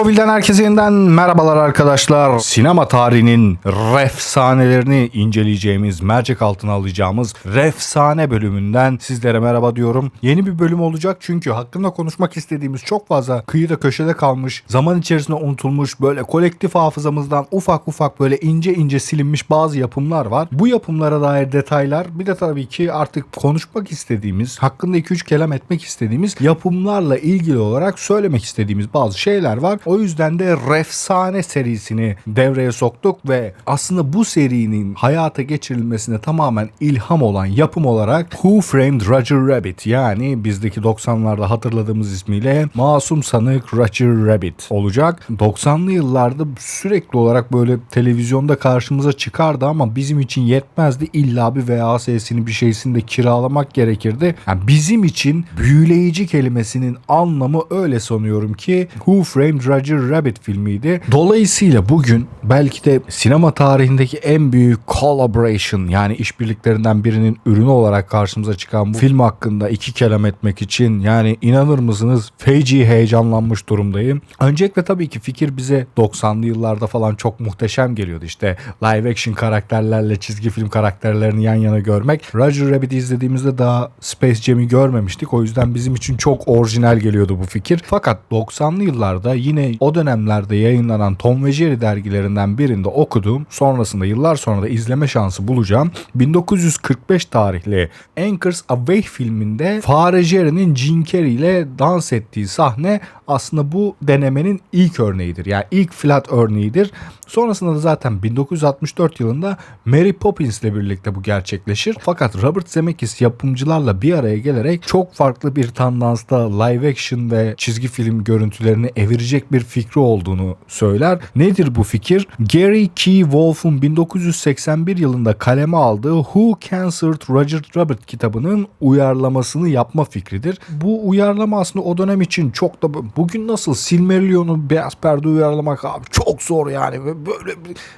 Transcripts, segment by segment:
Retrovil'den herkese yeniden merhabalar arkadaşlar. Sinema tarihinin refsanelerini inceleyeceğimiz, mercek altına alacağımız refsane bölümünden sizlere merhaba diyorum. Yeni bir bölüm olacak çünkü hakkında konuşmak istediğimiz çok fazla kıyıda köşede kalmış, zaman içerisinde unutulmuş, böyle kolektif hafızamızdan ufak ufak böyle ince ince silinmiş bazı yapımlar var. Bu yapımlara dair detaylar bir de tabii ki artık konuşmak istediğimiz, hakkında 2-3 kelam etmek istediğimiz yapımlarla ilgili olarak söylemek istediğimiz bazı şeyler var. O yüzden de Refsane serisini devreye soktuk ve aslında bu serinin hayata geçirilmesine tamamen ilham olan yapım olarak Who Framed Roger Rabbit yani bizdeki 90'larda hatırladığımız ismiyle Masum Sanık Roger Rabbit olacak. 90'lı yıllarda sürekli olarak böyle televizyonda karşımıza çıkardı ama bizim için yetmezdi. İlla bir VHS'sini bir şeysini de kiralamak gerekirdi. Yani bizim için büyüleyici kelimesinin anlamı öyle sanıyorum ki Who Framed Roger Rabbit filmiydi. Dolayısıyla bugün belki de sinema tarihindeki en büyük collaboration yani işbirliklerinden birinin ürünü olarak karşımıza çıkan bu film hakkında iki kelam etmek için yani inanır mısınız feci heyecanlanmış durumdayım. Öncelikle tabii ki fikir bize 90'lı yıllarda falan çok muhteşem geliyordu işte live action karakterlerle çizgi film karakterlerini yan yana görmek. Roger Rabbit'i izlediğimizde daha Space Jam'i görmemiştik. O yüzden bizim için çok orijinal geliyordu bu fikir. Fakat 90'lı yıllarda yine o dönemlerde yayınlanan Tom ve Jerry dergilerinden birinde okuduğum sonrasında yıllar sonra da izleme şansı bulacağım. 1945 tarihli Anchors Away filminde Fare Jerry'nin Jim Carrey ile dans ettiği sahne aslında bu denemenin ilk örneğidir. Yani ilk flat örneğidir. Sonrasında da zaten 1964 yılında Mary Poppins ile birlikte bu gerçekleşir. Fakat Robert Zemeckis yapımcılarla bir araya gelerek çok farklı bir tandansta live action ve çizgi film görüntülerini evirecek bir fikri olduğunu söyler. Nedir bu fikir? Gary Key Wolf'un 1981 yılında kaleme aldığı Who Cancered Roger Rabbit kitabının uyarlamasını yapma fikridir. Bu uyarlama aslında o dönem için çok da bugün nasıl Silmarillion'u beyaz perde uyarlamak abi çok zor yani böyle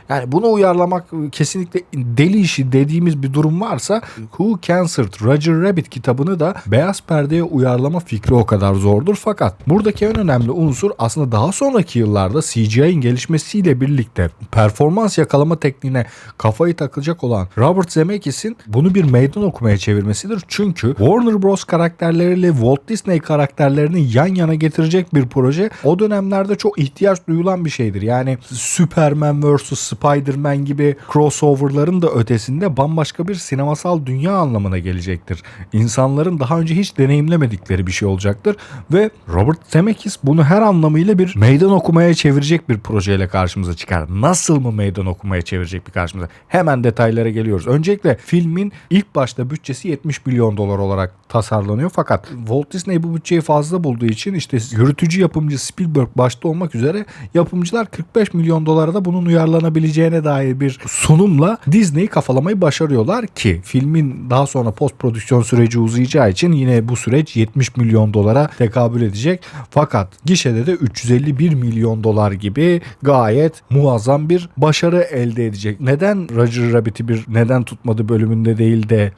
yani bunu uyarlamak kesinlikle deli işi dediğimiz bir durum varsa Who Cancered Roger Rabbit kitabını da beyaz perdeye uyarlama fikri o kadar zordur fakat buradaki en önemli unsur aslında daha sonraki yıllarda CGI'nin gelişmesiyle birlikte performans yakalama tekniğine kafayı takacak olan Robert Zemeckis'in bunu bir meydan okumaya çevirmesidir. Çünkü Warner Bros karakterleriyle Walt Disney karakterlerini yan yana getirecek bir proje o dönemlerde çok ihtiyaç duyulan bir şeydir. Yani Superman vs. Spider-Man gibi crossoverların da ötesinde bambaşka bir sinemasal dünya anlamına gelecektir. İnsanların daha önce hiç deneyimlemedikleri bir şey olacaktır ve Robert Zemeckis bunu her anlamıyla bir meydan okumaya çevirecek bir projeyle karşımıza çıkar. Nasıl mı meydan okumaya çevirecek bir karşımıza? Hemen detaylara geliyoruz. Öncelikle filmin ilk başta bütçesi 70 milyon dolar olarak tasarlanıyor fakat Walt Disney bu bütçeyi fazla bulduğu için işte yürütücü yapımcı Spielberg başta olmak üzere yapımcılar 45 milyon dolara da bunun uyarlanabileceğine dair bir sunumla Disney'i kafalamayı başarıyorlar ki filmin daha sonra post prodüksiyon süreci uzayacağı için yine bu süreç 70 milyon dolara tekabül edecek. Fakat gişede de 351 milyon dolar gibi gayet muazzam bir başarı elde edecek. Neden Roger Rabbit'i bir neden tutmadı bölümünde değil de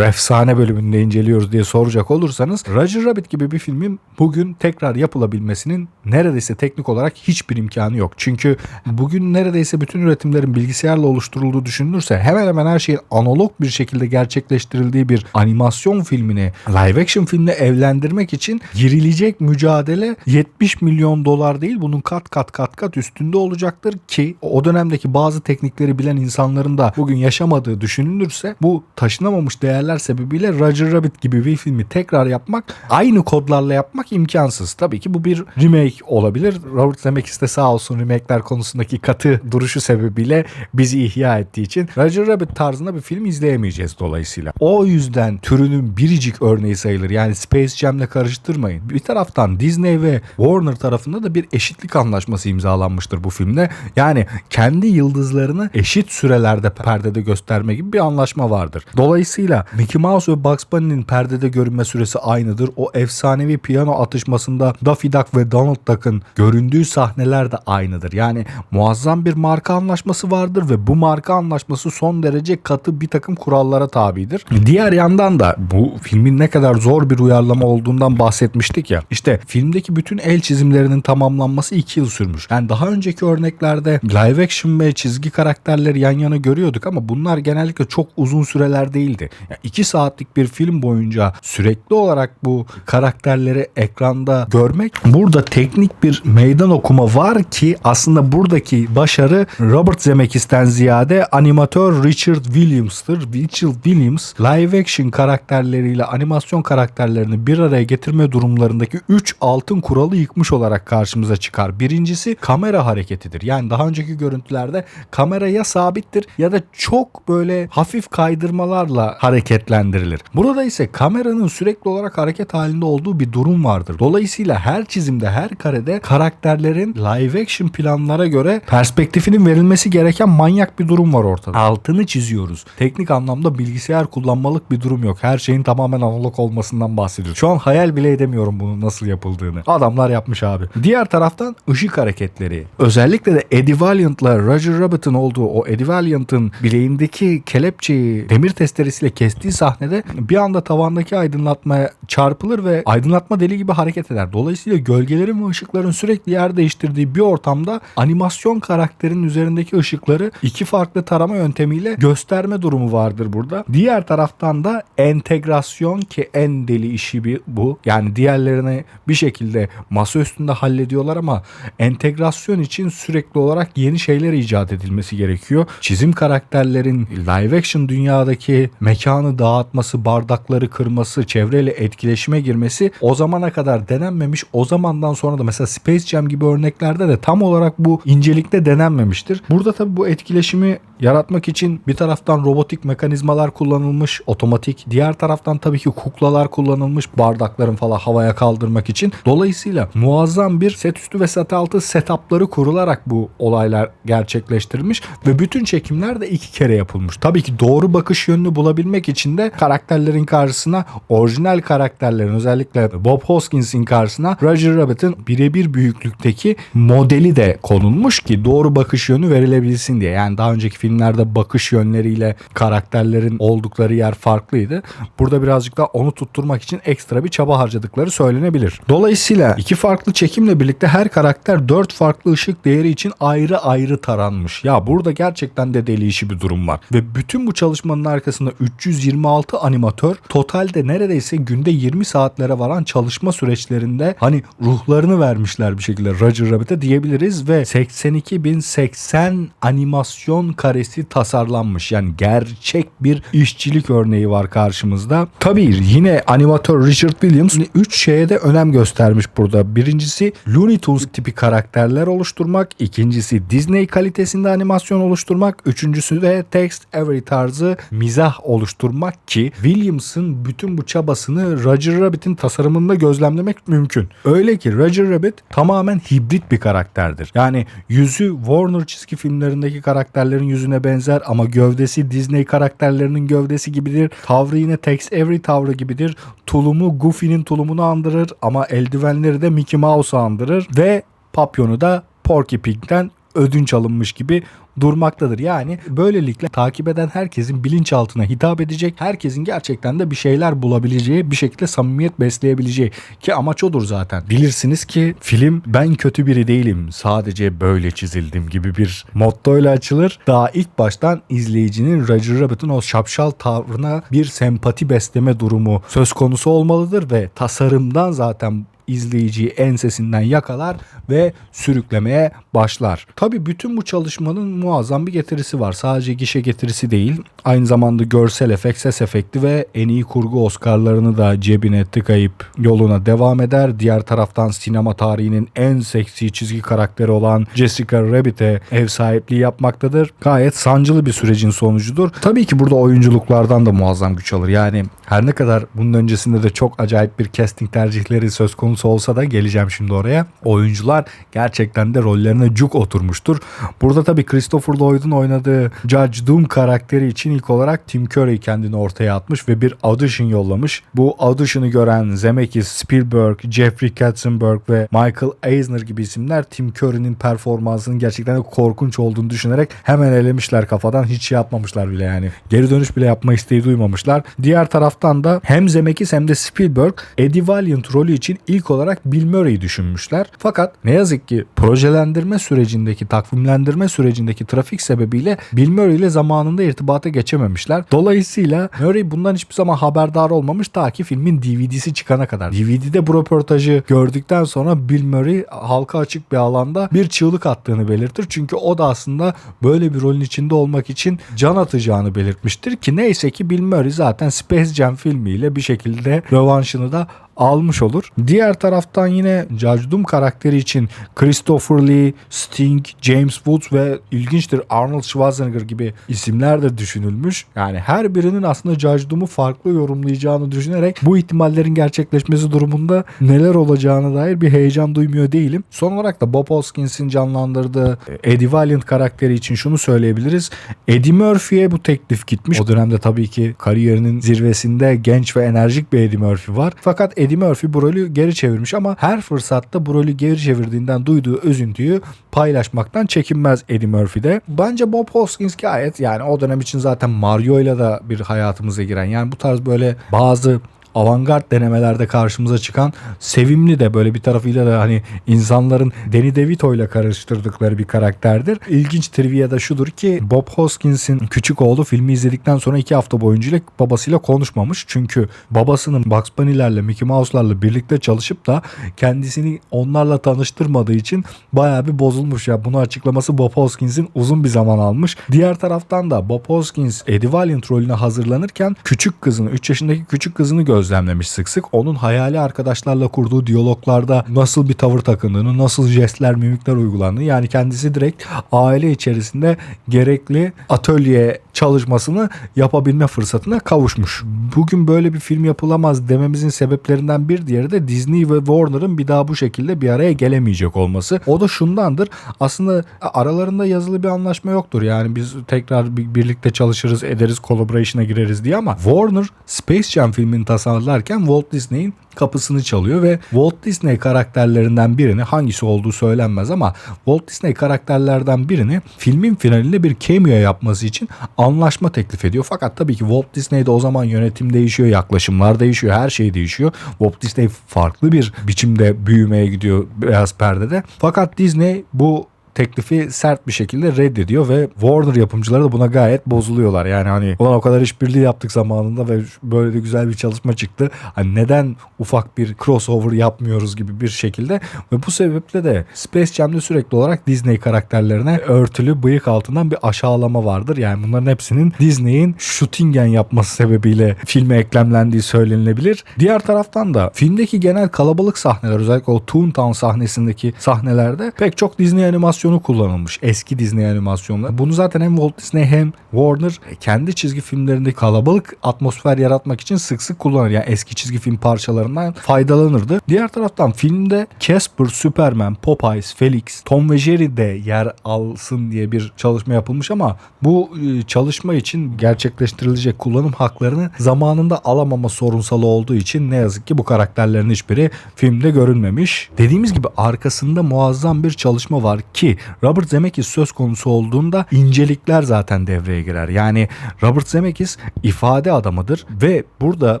efsane bölümünde inceliyoruz diye soracak olursanız Roger Rabbit gibi bir filmin bugün tekrar yapılabilmesinin neredeyse teknik olarak hiçbir imkanı yok. Çünkü bugün neredeyse bütün üretimlerin bilgisayarla oluşturulduğu düşünülürse hemen hemen her şeyin analog bir şekilde gerçekleştirildiği bir animasyon filmini live action filmle evlendirmek için girilecek mücadele 70 milyon dolar değil bunun kat kat kat kat üstünde olacaktır ki o dönemdeki bazı teknikleri bilen insanların da bugün yaşamadığı düşünülürse bu taşınamamış değerler sebebiyle Roger Rabbit gibi bir filmi tekrar yapmak aynı kodlarla yapmak imkansız. Tabii ki bu bir remake olabilir. Robert Zemeckis de sağ olsun remake'ler konusundaki katı duruşu sebebiyle bizi ihya ettiği için Roger Rabbit tarzında bir film izleyemeyeceğiz dolayısıyla. O yüzden türünün biricik örneği sayılır. Yani Space Jam'le karıştırmayın. Bir taraftan Disney ve Warner tarafında da bir eşitlik anlaşması imzalanmıştır bu filmde. Yani kendi yıldızlarını eşit sürelerde perdede gösterme gibi bir anlaşma vardır. Dolayısıyla Mickey Mouse ve Bugs Bunny'nin perdede görünme süresi aynıdır. O efsanevi piyano atışmasında Daffy Daffy Duck ve Donald Duck'ın göründüğü sahneler de aynıdır. Yani muazzam bir marka anlaşması vardır ve bu marka anlaşması son derece katı bir takım kurallara tabidir. Diğer yandan da bu filmin ne kadar zor bir uyarlama olduğundan bahsetmiştik ya. İşte filmdeki bütün el çizimlerinin tamamlanması 2 yıl sürmüş. Yani daha önceki örneklerde live action ve çizgi karakterleri yan yana görüyorduk ama bunlar genellikle çok uzun süreler değildi. 2 yani saatlik bir film boyunca sürekli olarak bu karakterleri ekranda görmek burada teknik bir meydan okuma var ki aslında buradaki başarı Robert Zemeckis'ten ziyade animatör Richard Williams'tır. Richard Williams live action karakterleriyle animasyon karakterlerini bir araya getirme durumlarındaki 3 altın kuralı yıkmış olarak karşımıza çıkar. Birincisi kamera hareketidir. Yani daha önceki görüntülerde kamera ya sabittir ya da çok böyle hafif kaydırmalarla hareketlendirilir. Burada ise kameranın sürekli olarak hareket halinde olduğu bir durum vardır. Dolayısıyla her çizimde, her karede karakterlerin live action planlara göre perspektifinin verilmesi gereken manyak bir durum var ortada. Altını çiziyoruz. Teknik anlamda bilgisayar kullanmalık bir durum yok. Her şeyin tamamen analog olmasından bahsediyoruz. Şu an hayal bile edemiyorum bunun nasıl yapıldığını. Adamlar yapmış abi. Diğer taraftan ışık hareketleri. Özellikle de Eddie Valiant'la Roger Rabbit'in olduğu o Eddie Valiant'ın bileğindeki kelepçeyi demir testeresiyle kestiği sahnede bir anda tavandaki aydınlatmaya çarpılır ve aydınlatma deli gibi hareket eder. Dolayısıyla gölgelerin ve ışıkların sürekli yer değiştirdiği bir ortamda animasyon karakterin üzerindeki ışıkları iki farklı tarama yöntemiyle gösterme durumu vardır burada. Diğer taraftan da entegrasyon ki en deli işi bir bu. Yani diğerlerini bir şekilde masa üstünde hallediyorlar ama entegrasyon için sürekli olarak yeni şeyler icat edilmesi gerekiyor. Çizim karakterlerin live action dünyadaki mekanı dağıtması, bardakları kırması, çevreyle etkileşime girmesi o zamana kadar denenmemiş. O zamandan sonra da mesela Space Jam gibi örneklerde de tam olarak bu incelikte denenmemiştir. Burada tabii bu etkileşimi yaratmak için bir taraftan robotik mekanizmalar kullanılmış, otomatik. Diğer taraftan tabii ki kuklalar kullanılmış bardakların falan havaya kaldırmak için. Dolayısıyla muazzam bir set üstü ve set altı setupları kurularak bu olaylar gerçekleştirilmiş ve bütün çekimler de iki kere yapılmış. Tabii ki doğru bakış yönünü bulabilmek için de karakterlerin karşısına orijinal karakterlerin özellikle Bob Hoskins'in karşısına Roger Rabbit'in birebir büyüklükteki modeli de konulmuş ki doğru bakış yönü verilebilsin diye. Yani daha önceki filmlerde bakış yönleriyle karakterlerin oldukları yer farklıydı. Burada birazcık daha onu tutturmak için ekstra bir çaba harcadıkları söylenebilir. Dolayısıyla iki farklı çekimle birlikte her karakter dört farklı ışık değeri için ayrı ayrı taranmış. Ya burada gerçekten de deli işi bir durum var. Ve bütün bu çalışmanın arkasında 326 animatör totalde neredeyse günde 20 saatlere varan çalışma süreçlerinde hani ruhlarını vermişler bir şekilde Roger Rabbit'e diyebiliriz ve 82.080 animasyon karesi tasarlanmış. Yani gerçek bir işçilik örneği var karşımızda. Tabii yine animatör Richard Williams 3 şeye de önem göstermiş burada. Birincisi Looney Tunes tipi karakterler oluşturmak. ikincisi Disney kalitesinde animasyon oluşturmak. Üçüncüsü de text every tarzı mizah oluşturmak ki Williams'ın bütün bu çabasını Roger Rabbit'in tasarımında gözlemlemek mümkün. Öyle ki Roger Rabbit tamamen hibrit bir karakterdir. Yani yüzü Warner çizgi filmlerindeki karakterlerin yüzüne benzer ama gövdesi Disney karakterlerinin gövdesi gibidir. Tavrı yine Tex Avery tavrı gibidir. Tulumu Goofy'nin tulumunu andırır ama eldivenleri de Mickey Mouse'u andırır ve papyonu da Porky Pig'den ödünç alınmış gibi durmaktadır. Yani böylelikle takip eden herkesin bilinçaltına hitap edecek, herkesin gerçekten de bir şeyler bulabileceği, bir şekilde samimiyet besleyebileceği ki amaç odur zaten. Bilirsiniz ki film ben kötü biri değilim, sadece böyle çizildim gibi bir mottoyla açılır. Daha ilk baştan izleyicinin Roger Rabbit'in o şapşal tavrına bir sempati besleme durumu söz konusu olmalıdır ve tasarımdan zaten izleyiciyi ensesinden yakalar ve sürüklemeye başlar. Tabi bütün bu çalışmanın muazzam bir getirisi var. Sadece gişe getirisi değil. Aynı zamanda görsel efekt, ses efekti ve en iyi kurgu Oscar'larını da cebine tıkayıp yoluna devam eder. Diğer taraftan sinema tarihinin en seksi çizgi karakteri olan Jessica Rabbit'e ev sahipliği yapmaktadır. Gayet sancılı bir sürecin sonucudur. Tabii ki burada oyunculuklardan da muazzam güç alır. Yani her ne kadar bunun öncesinde de çok acayip bir casting tercihleri söz konusu konusu olsa da geleceğim şimdi oraya. Oyuncular gerçekten de rollerine cuk oturmuştur. Burada tabii Christopher Lloyd'un oynadığı Judge Doom karakteri için ilk olarak Tim Curry kendini ortaya atmış ve bir audition yollamış. Bu audition'ı gören Zemeckis, Spielberg, Jeffrey Katzenberg ve Michael Eisner gibi isimler Tim Curry'nin performansının gerçekten korkunç olduğunu düşünerek hemen elemişler kafadan. Hiç şey yapmamışlar bile yani. Geri dönüş bile yapma isteği duymamışlar. Diğer taraftan da hem Zemeckis hem de Spielberg Eddie Valiant rolü için ilk olarak Bill Murray'i düşünmüşler. Fakat ne yazık ki projelendirme sürecindeki, takvimlendirme sürecindeki trafik sebebiyle Bill Murray ile zamanında irtibata geçememişler. Dolayısıyla Murray bundan hiçbir zaman haberdar olmamış ta ki filmin DVD'si çıkana kadar. DVD'de bu röportajı gördükten sonra Bill Murray halka açık bir alanda bir çığlık attığını belirtir. Çünkü o da aslında böyle bir rolün içinde olmak için can atacağını belirtmiştir ki neyse ki Bill Murray zaten Space Jam filmiyle bir şekilde rövanşını da almış olur. Diğer taraftan yine Judge karakteri için Christopher Lee, Sting, James Woods ve ilginçtir Arnold Schwarzenegger gibi isimler de düşünülmüş. Yani her birinin aslında Judge farklı yorumlayacağını düşünerek bu ihtimallerin gerçekleşmesi durumunda neler olacağına dair bir heyecan duymuyor değilim. Son olarak da Bob Hoskins'in canlandırdığı Eddie Valiant karakteri için şunu söyleyebiliriz. Eddie Murphy'ye bu teklif gitmiş. O dönemde tabii ki kariyerinin zirvesinde genç ve enerjik bir Eddie Murphy var. Fakat Eddie Murphy bu rolü geri çevirmiş ama her fırsatta bu rolü geri çevirdiğinden duyduğu üzüntüyü paylaşmaktan çekinmez Eddie Murphy'de. Bence Bob Hoskins gayet yani o dönem için zaten Mario ile de bir hayatımıza giren yani bu tarz böyle bazı avantgard denemelerde karşımıza çıkan sevimli de böyle bir tarafıyla da hani insanların Danny DeVito ile karıştırdıkları bir karakterdir. İlginç trivia da şudur ki Bob Hoskins'in küçük oğlu filmi izledikten sonra iki hafta boyunca babasıyla konuşmamış. Çünkü babasının Bugs Bunny'lerle Mickey Mouse'larla birlikte çalışıp da kendisini onlarla tanıştırmadığı için bayağı bir bozulmuş ya. Bunu açıklaması Bob Hoskins'in uzun bir zaman almış. Diğer taraftan da Bob Hoskins Eddie Valiant rolüne hazırlanırken küçük kızını 3 yaşındaki küçük kızını göz gözlemlemiş sık sık. Onun hayali arkadaşlarla kurduğu diyaloglarda nasıl bir tavır takındığını, nasıl jestler, mimikler uygulandığını yani kendisi direkt aile içerisinde gerekli atölye çalışmasını yapabilme fırsatına kavuşmuş. Bugün böyle bir film yapılamaz dememizin sebeplerinden bir diğeri de Disney ve Warner'ın bir daha bu şekilde bir araya gelemeyecek olması. O da şundandır. Aslında aralarında yazılı bir anlaşma yoktur. Yani biz tekrar birlikte çalışırız, ederiz, collaboration'a gireriz diye ama Warner Space Jam filmini tasarlarken Walt Disney'in kapısını çalıyor ve Walt Disney karakterlerinden birini hangisi olduğu söylenmez ama Walt Disney karakterlerden birini filmin finalinde bir cameo yapması için anlaşma teklif ediyor. Fakat tabii ki Walt Disney'de o zaman yönetim değişiyor, yaklaşımlar değişiyor, her şey değişiyor. Walt Disney farklı bir biçimde büyümeye gidiyor beyaz perdede. Fakat Disney bu teklifi sert bir şekilde reddediyor ve Warner yapımcıları da buna gayet bozuluyorlar. Yani hani ulan o kadar işbirliği yaptık zamanında ve böyle de güzel bir çalışma çıktı. Hani neden ufak bir crossover yapmıyoruz gibi bir şekilde ve bu sebeple de Space Jam'de sürekli olarak Disney karakterlerine örtülü bıyık altından bir aşağılama vardır. Yani bunların hepsinin Disney'in shooting'en yapması sebebiyle filme eklemlendiği söylenilebilir. Diğer taraftan da filmdeki genel kalabalık sahneler özellikle o Toontown sahnesindeki sahnelerde pek çok Disney animasyon animasyonu kullanılmış. Eski Disney animasyonları. Bunu zaten hem Walt Disney hem Warner kendi çizgi filmlerinde kalabalık atmosfer yaratmak için sık sık kullanır. Yani eski çizgi film parçalarından faydalanırdı. Diğer taraftan filmde Casper, Superman, Popeyes, Felix, Tom ve Jerry de yer alsın diye bir çalışma yapılmış ama bu e, çalışma için gerçekleştirilecek kullanım haklarını zamanında alamama sorunsalı olduğu için ne yazık ki bu karakterlerin hiçbiri filmde görünmemiş. Dediğimiz gibi arkasında muazzam bir çalışma var ki Robert Zemeckis söz konusu olduğunda incelikler zaten devreye girer. Yani Robert Zemeckis ifade adamıdır ve burada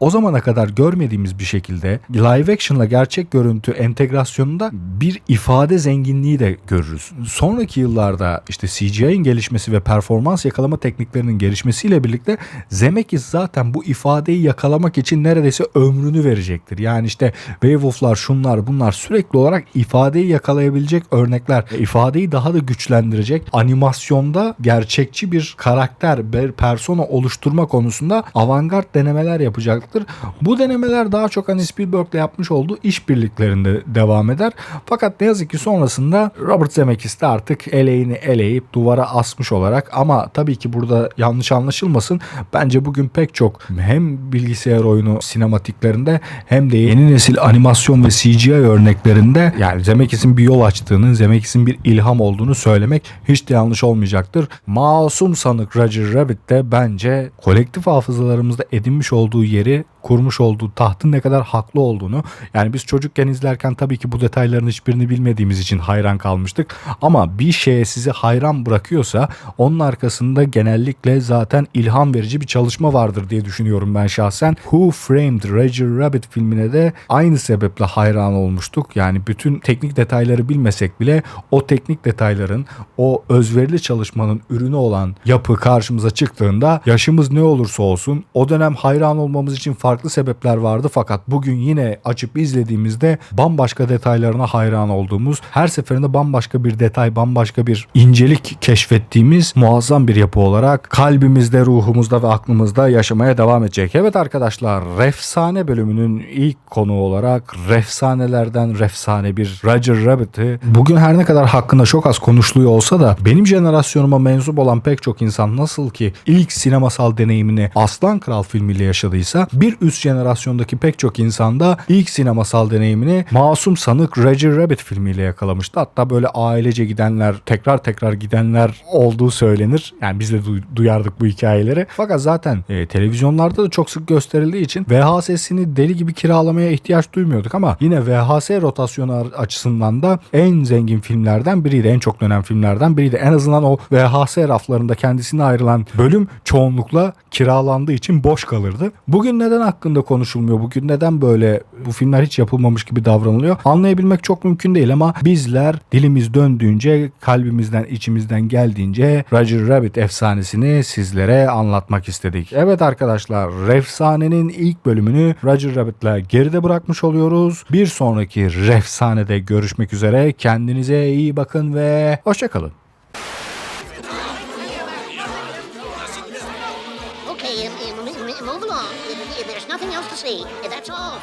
o zamana kadar görmediğimiz bir şekilde live action'la gerçek görüntü entegrasyonunda bir ifade zenginliği de görürüz. Sonraki yıllarda işte CGI'nin gelişmesi ve performans yakalama tekniklerinin gelişmesiyle birlikte Zemeckis zaten bu ifadeyi yakalamak için neredeyse ömrünü verecektir. Yani işte Beowulf'lar şunlar bunlar sürekli olarak ifadeyi yakalayabilecek örnekler, ifade ifadeyi daha da güçlendirecek animasyonda gerçekçi bir karakter, bir persona oluşturma konusunda avantgard denemeler yapacaktır. Bu denemeler daha çok hani Spielberg'le yapmış olduğu işbirliklerinde devam eder. Fakat ne yazık ki sonrasında Robert Zemeckis de artık eleğini eleyip duvara asmış olarak ama tabii ki burada yanlış anlaşılmasın. Bence bugün pek çok hem bilgisayar oyunu sinematiklerinde hem de yeni nesil animasyon ve CGI örneklerinde yani Zemeckis'in bir yol açtığını, Zemeckis'in bir ilham olduğunu söylemek hiç de yanlış olmayacaktır. Masum sanık Roger Rabbit de bence kolektif hafızalarımızda edinmiş olduğu yeri kurmuş olduğu tahtın ne kadar haklı olduğunu yani biz çocukken izlerken tabii ki bu detayların hiçbirini bilmediğimiz için hayran kalmıştık ama bir şeye sizi hayran bırakıyorsa onun arkasında genellikle zaten ilham verici bir çalışma vardır diye düşünüyorum ben şahsen. Who Framed Roger Rabbit filmine de aynı sebeple hayran olmuştuk. Yani bütün teknik detayları bilmesek bile o teknik detayların o özverili çalışmanın ürünü olan yapı karşımıza çıktığında yaşımız ne olursa olsun o dönem hayran olmamız için farklı sebepler vardı fakat bugün yine açıp izlediğimizde bambaşka detaylarına hayran olduğumuz her seferinde bambaşka bir detay bambaşka bir incelik keşfettiğimiz muazzam bir yapı olarak kalbimizde ruhumuzda ve aklımızda yaşamaya devam edecek. Evet arkadaşlar Refsane bölümünün ilk konu olarak refsanelerden refsane bir Roger Rabbit'i bugün her ne kadar hakkında çok az konuşuluyor olsa da benim jenerasyonuma mensup olan pek çok insan nasıl ki ilk sinemasal deneyimini Aslan Kral filmiyle yaşadıysa bir üst jenerasyondaki pek çok insan da ilk sinemasal deneyimini Masum Sanık Roger Rabbit filmiyle yakalamıştı. Hatta böyle ailece gidenler, tekrar tekrar gidenler olduğu söylenir. Yani biz de duy- duyardık bu hikayeleri. Fakat zaten e, televizyonlarda da çok sık gösterildiği için VHS'ini deli gibi kiralamaya ihtiyaç duymuyorduk ama yine VHS rotasyonu açısından da en zengin filmlerden biriydi. En çok dönen filmlerden biriydi. En azından o VHS raflarında kendisine ayrılan bölüm çoğunlukla kiralandığı için boş kalırdı. Bugün neden hakkında konuşulmuyor? Bugün neden böyle bu filmler hiç yapılmamış gibi davranılıyor? Anlayabilmek çok mümkün değil ama bizler dilimiz döndüğünce, kalbimizden, içimizden geldiğince Roger Rabbit efsanesini sizlere anlatmak istedik. Evet arkadaşlar, Refsane'nin ilk bölümünü Roger Rabbit'le geride bırakmış oluyoruz. Bir sonraki Refsane'de görüşmek üzere. Kendinize iyi bakın ve hoşçakalın. Um, um,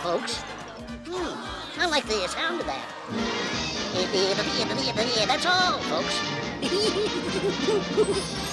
um. Hmm, I like the sound of that. That's all, folks.